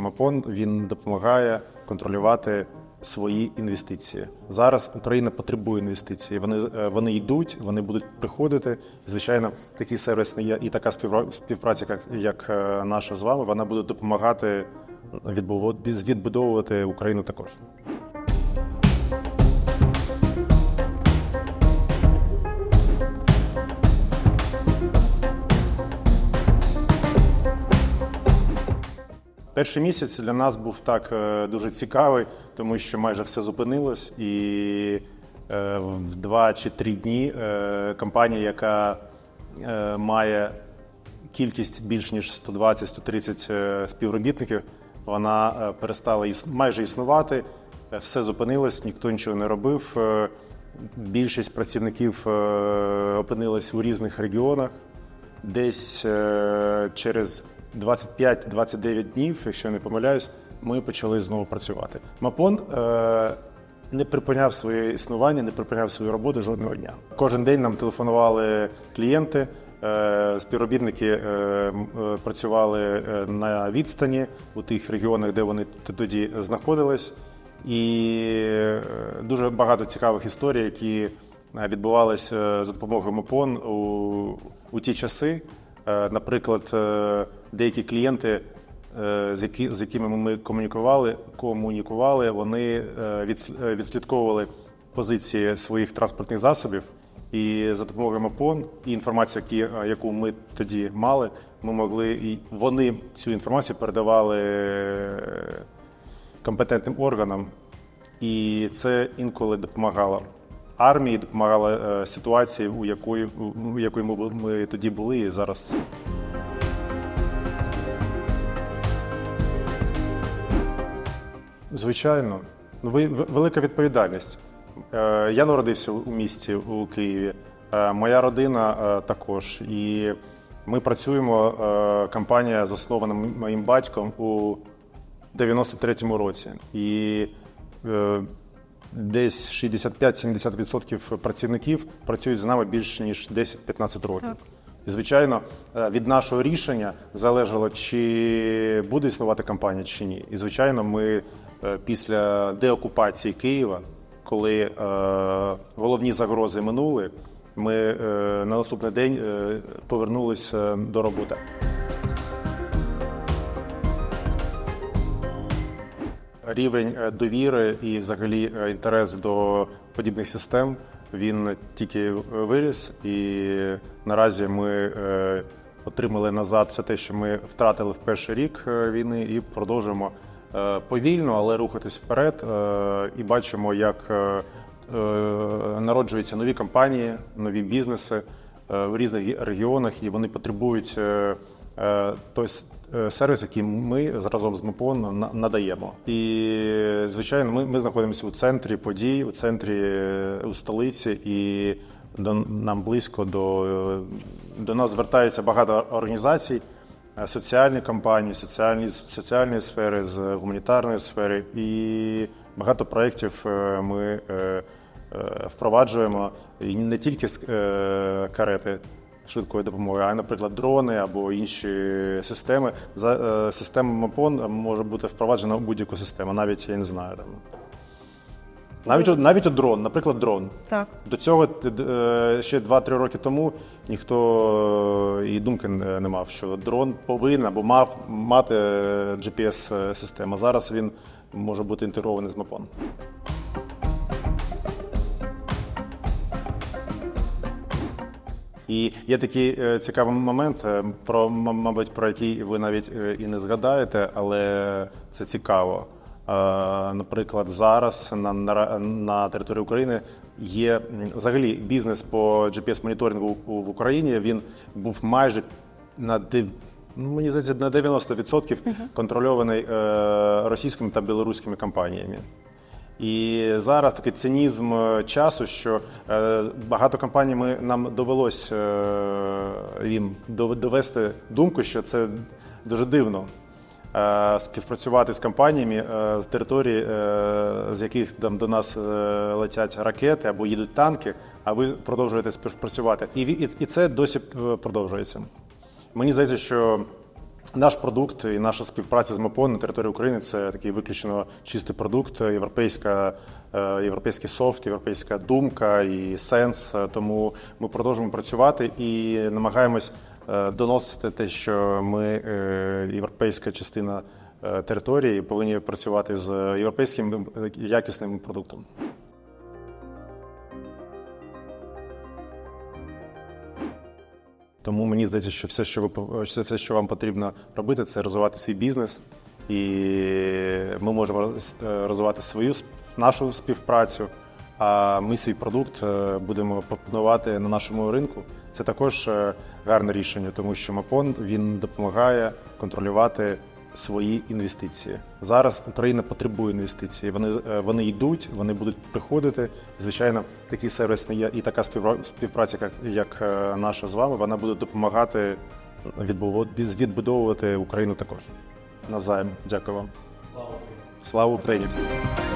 Мапон він допомагає контролювати свої інвестиції. Зараз Україна потребує інвестицій. Вони е, вони йдуть, вони будуть приходити. Звичайно, такий сервіс і така співпра- співпраця, як, як е, наша з вами, вона буде допомагати відбудовувати Україну також. Перший місяць для нас був так е, дуже цікавий, тому що майже все зупинилось, і е, в два чи три дні е, компанія, яка має кількість більш ніж 120-130 е, співробітників, вона перестала майже існувати, все зупинилось, ніхто нічого не робив. Більшість працівників опинилась у різних регіонах. Десь через 25-29 днів, якщо я не помиляюсь, ми почали знову працювати. Мапон е, не припиняв своє існування, не припиняв свою роботу жодного дня. Кожен день нам телефонували клієнти, е, співробітники е, е, працювали на відстані у тих регіонах, де вони тоді знаходились. І дуже багато цікавих історій, які відбувалися за допомогою МОПОН у, у ті часи. Е, Наприклад, е, деякі клієнти, е, з, якими ми комунікували, комунікували, вони відслідковували позиції своїх транспортних засобів. І за допомогою МОПОН і е, яку ми тоді мали, ми могли і вони цю інформацію передавали компетентним органам, і це інколи допомагало армії, допомагало е, ситуації, у якої у- у якої ми, тоді були і зараз. Звичайно, ну ви велика відповідальність. Е, Я народився у місті у Києві. е, Моя родина також. І ми працюємо. Компанія заснована моїм батьком у 93-му році. І десь 65-70% працівників працюють з нами більше ніж 10-15 років. І, звичайно, е, від нашого рішення залежало, чи буде існувати компанія, чи ні. І, звичайно, ми е, після деокупації Києва, коли е, головні загрози минули, ми е, на наступний день е, повернулися до роботи. Рівень е, довіри і взагалі е, інтерес до подібних систем він тільки виріс, і наразі ми е, отримали назад все те, що ми втратили в перший рік е, війни, і продовжуємо е, повільно, але рухатись вперед. е, І бачимо, як е, е, народжуються нові компанії, нові бізнеси е, в різних регіонах, і вони потребують е, е, е, сервіс, який ми разом з на- надаємо. І звичайно, ми, ми знаходимося у центрі подій, у центрі е, у столиці, і до нам близько до, е, до нас звертається багато організацій. е, Соціальні компанії, соціальні з соціальної сфери, з гуманітарної сфери, і багато проєктів е, ми е, е, впроваджуємо і не тільки з е, карети швидкої допомоги, а наприклад, дрони або інші системи. За е, система МОПОН може бути впроваджена у будь-яку систему, навіть я не знаю там. Навіть, навіть дрон, наприклад, дрон. Так. До цього е, ще 2-3 роки тому ніхто е, і думки не не мав, що дрон повинен або мав мати GPS-систему. Зараз він може бути інтегрований з МАПОН. І є такий е, цікавий момент, е, про мабуть, про який ви навіть е, і не згадаєте, але це цікаво. Наприклад, зараз на, на, на території України є взагалі бізнес по GPS-моніторингу в Україні. Він був майже на дев- ну, мені здається, на 90% контрольований російськими та білоруськими компаніями. І зараз такий цинізм е, часу, що е, багато компаній ми, нам довелось е, їм довести думку, що це дуже дивно співпрацювати з компаніями з території, з яких там до нас летять ракети або їдуть танки, а ви продовжуєте співпрацювати. І, і, і це досі продовжується. Мені здається, що Наш продукт і наша співпраця з МАПОН на території України це такий виключно чистий продукт, європейська, е, європейський софт, європейська думка і сенс. Тому ми продовжуємо працювати і намагаємось е, доносити те, що ми е, європейська частина території повинні працювати з європейським якісним продуктом. Тому мені здається, що все, що ви все, що вам потрібно робити, це розвивати свій бізнес, і ми можемо е, розвивати свою нашу співпрацю. А ми свій продукт е, будемо пропонувати на нашому ринку. Це також е, гарне рішення, тому що Мапон він допомагає контролювати свої інвестиції. Зараз Україна потребує інвестицій. Вони е, вони йдуть, вони будуть приходити. Звичайно, такий сервіс не є і така співпра- співпраця, як, як е, наша з вами, вона буде допомагати відбудовувати Україну також. Навзаєм. Дякую вам. Слава Україні! Слава Україні!